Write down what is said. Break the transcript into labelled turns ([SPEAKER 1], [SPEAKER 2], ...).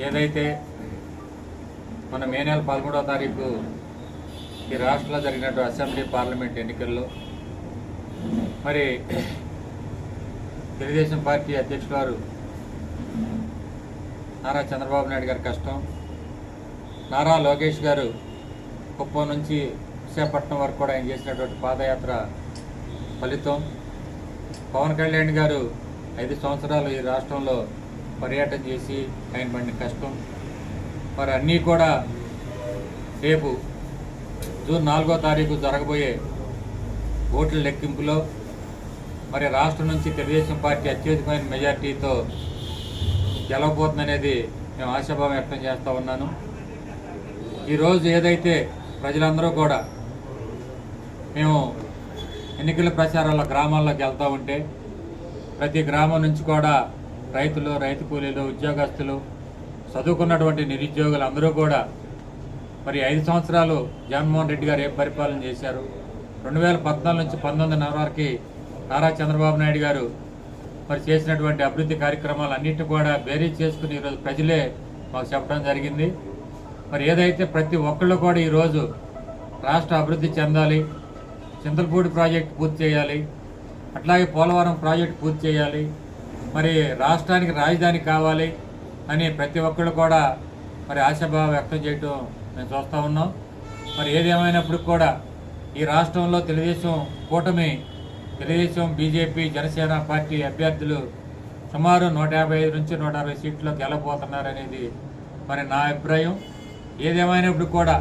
[SPEAKER 1] ఏదైతే మన మే నెల పదమూడవ తారీఖు ఈ రాష్ట్రంలో జరిగినటువంటి అసెంబ్లీ పార్లమెంట్ ఎన్నికల్లో మరి తెలుగుదేశం పార్టీ అధ్యక్షుడు వారు నారా చంద్రబాబు నాయుడు గారి కష్టం నారా లోకేష్ గారు కుప్పం నుంచి విశాఖపట్నం వరకు కూడా ఆయన చేసినటువంటి పాదయాత్ర ఫలితం. పవన్ కళ్యాణ్ గారు ఐదు సంవత్సరాలు ఈ రాష్ట్రంలో పర్యటన చేసి ఆయన పడిన కష్టం. మరి అన్నీ కూడా రేపు జూన్ నాలుగో తారీఖు జరగబోయే ఓట్ల లెక్కింపులో మరి రాష్ట్రం నుంచి తెలుగుదేశం పార్టీ అత్యధికమైన మెజార్టీతో గెలవబోతుందనేది మేము ఆశాభావం వ్యక్తం చేస్తూ ఉన్నాను. ఈరోజు ఏదైతే ప్రజలందరూ కూడా మేము ఎన్నికల ప్రచారాల్లో గ్రామాల్లోకి వెళ్తూ ఉంటే ప్రతి గ్రామం నుంచి కూడా రైతులు రైతు కూలీలు ఉద్యోగస్తులు చదువుకున్నటువంటి నిరుద్యోగులు అందరూ కూడా మరి ఐదు సంవత్సరాలు జగన్మోహన్ రెడ్డి గారు ఏ పరిపాలన చేశారు? రెండు వేల పద్నాలుగు నుంచి పంతొమ్మిది వరకు నారా చంద్రబాబు నాయుడు గారు మరి చేసినటువంటి అభివృద్ధి కార్యక్రమాలు అన్నింటినీ కూడా బేరీజ్ చేసుకుని ఈరోజు ప్రజలే మాకు చెప్పడం జరిగింది. మరి ఏదైతే ప్రతి ఒక్కళ్ళు కూడా ఈరోజు రాష్ట్ర అభివృద్ధి చెందాలి చింతలపూడి ప్రాజెక్ట్ పూర్తి చేయాలి అట్లాగే పోలవరం ప్రాజెక్ట్ పూర్తి చేయాలి మరి రాష్ట్రానికి రాజధాని కావాలి అని ప్రతి ఒక్కళ్ళు కూడా మరి ఆశాభావం వ్యక్తం చేయటం మేము చూస్తూ ఉన్నాం. మరి ఏదేమైనప్పుడు కూడా ఈ రాష్ట్రంలో తెలుగుదేశం కూటమి తెలుగుదేశం బీజేపీ జనసేన పార్టీ అభ్యర్థులు సుమారు నూట యాభై ఐదు నుంచి నూట అరవై సీట్లు గెలబోతున్నారనేది మరి నా అభిప్రాయం. ఏదేమైనప్పుడు కూడా